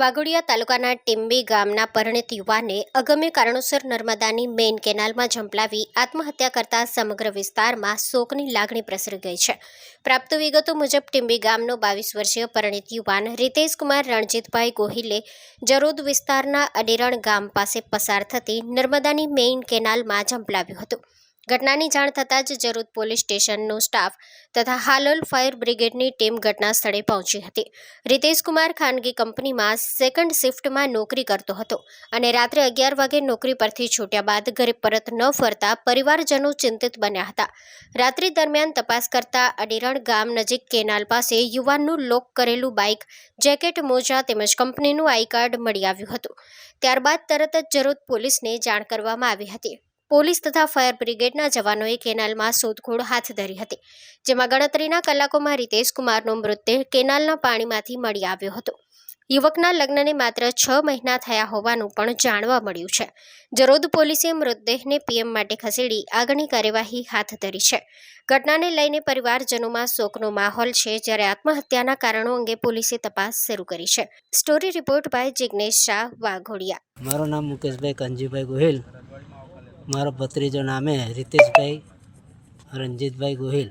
વાઘોડિયા તાલુકાના ટીંબી ગામના પરણિત યુવાને અગમ્ય કારણોસર નર્મદાની મેઇન કેનાલમાં ઝંપલાવી આત્મહત્યા કરતા સમગ્ર વિસ્તારમાં શોકની લાગણી પ્રસરી ગઈ છે. પ્રાપ્ત વિગતો મુજબ ટીંબી ગામનો બાવીસ વર્ષીય પરણિત યુવાન રીતેશ કુમાર રણજીતભાઈ ગોહિલે જરોદ વિસ્તારના અડેરણ ગામ પાસે પસાર થતી નર્મદાની મેઇન કેનાલમાં ઝંપલાવ્યું હતું. ઘટનાની જાણ થતાં જ જરોદ પોલીસ સ્ટેશનનો સ્ટાફ તથા હાલોલ ફાયર બ્રિગેડની ટીમ ઘટના સ્થળે પહોંચી હતી. રીતેશ કુમાર ખાનગી કંપનીમાં સેકન્ડ શિફ્ટમાં નોકરી કરતો હતો અને રાત્રે અગિયાર વાગે નોકરી પરથી છૂટ્યા બાદ ઘરે પરત ન ફરતા પરિવારજનો ચિંતિત બન્યા હતા. રાત્રિ દરમિયાન તપાસ કરતા અડીરણ ગામ નજીક કેનાલ પાસે યુવાનનું લોક કરેલું બાઇક, જેકેટ, મોજા તેમજ કંપનીનું આઈ કાર્ડ મળી આવ્યું હતું. ત્યારબાદ તરત જ જરોદ પોલીસને જાણ કરવામાં આવી હતી. પોલીસ તથા ફાયર બ્રિગેડના જવાનોએ કેનાલમાં શોધખોળ હાથ ધરી હતી, જેમાં ગણતરીના કલાકોમાં રીતેશ કુમારનો મૃતદેહ કેનાલના પાણીમાંથી મળી આવ્યો હતો. યુવકના લગ્નને માત્ર છ મહિના થયા હોવાનું પણ જાણવા મળ્યું છે. જરોદ પોલીસે મૃતદેહને પીએમ માટે ખસેડી આગળની કાર્યવાહી હાથ ધરી છે. ઘટનાને લઈને પરિવારજનોમાં શોકનો માહોલ છે જ્યારે આત્મહત્યાના કારણો અંગે પોલીસે તપાસ શરૂ કરી છે. Story report by Jignesh Shah Waghodia. મારું નામ મુકેશભાઈ કંજીભાઈ ગોહિલ. મારો ભત્રીજો નામે રીતેશભાઈ રંજીતભાઈ ગોહિલ.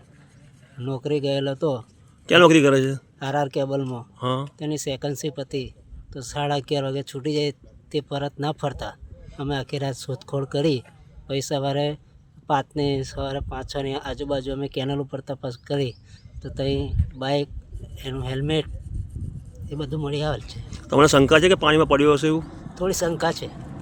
નોકરી ગયેલો હતો ક્યાં નોકરી કરે છે? આરઆર કેબલમાં. હા. તેની સેકન્ડ શિપ હતી. તો સાડા અગિયાર વાગે છૂટી જાય તે પરત ના ફરતા. અમે આખી રાત શોધખોળ કરી. પછી સવારે પાંચની સવારે પાંચ છની આજુબાજુ અમે કેનલ ઉપર તપાસ કરી. તો ત્યાં બાઇક એનું હેલ્મેટ એ બધું મળી આવેલ છે. તમને શંકા છે કે પાણીમાં પડ્યો હશે એવું? થોડી શંકા છે.